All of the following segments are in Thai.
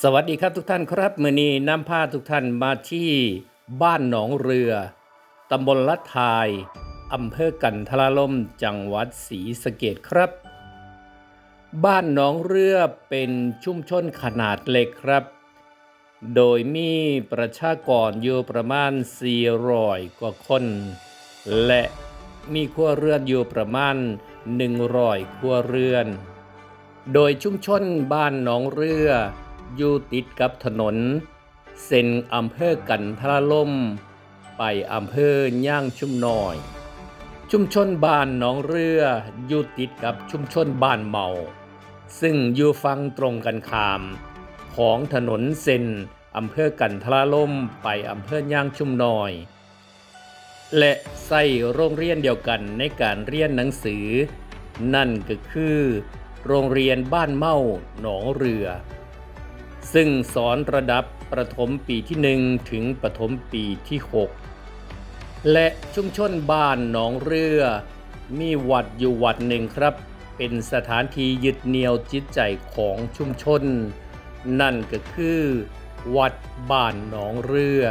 สวัสดีครับทุกท่านครับมือนี้นำพาทุกท่านมาที่บ้านหนองเรือตำบลละทายอำเภอกันทราลมจังหวัดศรีสะเกดครับ บ้านหนองเรือเป็นชุมชนขนาดเล็กครับ โดยมีประชากรอยู่ประมาณ 400 กว่าคน และมีครัวเรือนอยู่ประมาณ 100 ครัวเรือน โดยชุมชนบ้านหนองเรือ อยู่ติดกับถนน เส้นอำเภอกันทราลมไปอำเภอย่างชุมน้อย ชุมชนบ้านหนองเรืออยู่ติดกับชุมชนบ้านเมา ซึ่งอยู่ฝั่งตรงกันข้าม ของถนนเส้นอำเภอกันทราลมไปอำเภอย่างชุมน้อย และใส่โรงเรียนเดียวกันในการเรียนหนังสือ นั่นก็คือ โรงเรียนบ้านเมาหนองเรือ ซึ่งสอนระดับประถมปีที่ 1 ถึงประถมปีที่ 6 และชุมชนบ้านหนองเรือ มีวัดอยู่วัดหนึ่งครับ เป็นสถานที่ยึดเหนี่ยวจิตใจของชุมชน นั่นก็คือ วัดบ้านหนองเรือ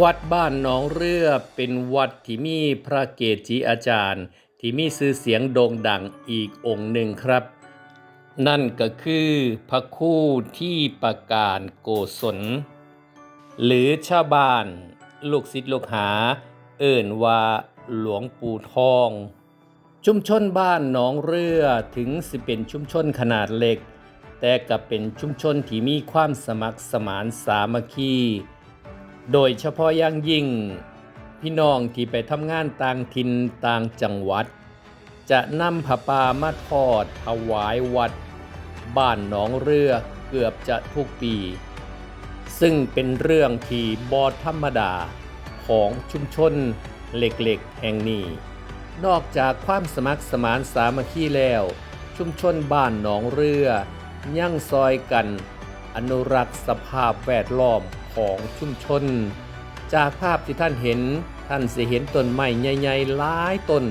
วัดบ้านหนองเรือเป็นวัดที่มีพระเกจิอาจารย์ ที่มีชื่อเสียงโด่งดังอีกองค์หนึ่งครับ นั่นก็คือพระคู่ที่ประการโกศล หรือชาวบ้าน ลูกศิษย์ลูกหา เอิ่นว่าหลวงปู่ทอง ชุมชนบ้านหนองเรือถึงสิเป็นชุมชนขนาดเล็ก แต่ก็เป็นชุมชนที่มีความสมัครสมานสามัคคี โดยเฉพาะอย่างยิ่ง พี่น้องที่ไปทำงานต่างถิ่นต่างจังหวัดจะนำผ้าป่ามาทอดถวายวัด บ้านหนองเรือเกือบจะทุกปี ซึ่งเป็นเรื่องที่บอธรรมดาของชุมชนเล็กๆแห่งนี้ นอกจากความสมัครสมานสามัคคีแล้ว ชุมชนบ้านหนองเรือยังซอยกัน อนุรักษ์สภาพแวดล้อมของชุมชน จากภาพที่ท่านเห็นท่านจะเห็นต้นไม้ใหญ่ๆหลายต้น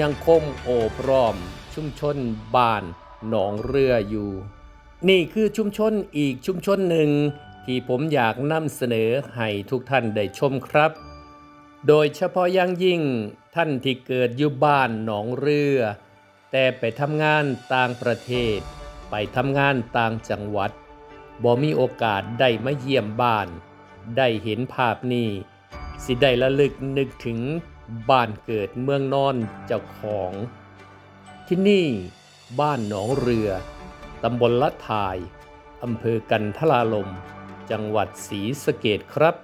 ยังคงโอบล้อมชุมชนบ้าน หนองเรืออยู่ นี่คือชุมชนอีกชุมชนหนึ่ง ที่ผมอยากนำเสนอให้ทุกท่านได้ชมครับ โดยเฉพาะอย่างยิ่งท่านที่เกิดอยู่บ้านหนองเรือ แต่ไปทำงานต่างประเทศ ไปทำงานต่างจังหวัดบ่มีโอกาสได้มาเยี่ยมบ้าน ได้เห็นภาพนี้สิได้ระลึกนึกถึงบ้านเกิดเมืองนอนเจ้าของ ที่นี่ บ้านหนองเรือ ตำบลละทาย อำเภอกันทลาลม จังหวัดศรีสะเกดครับ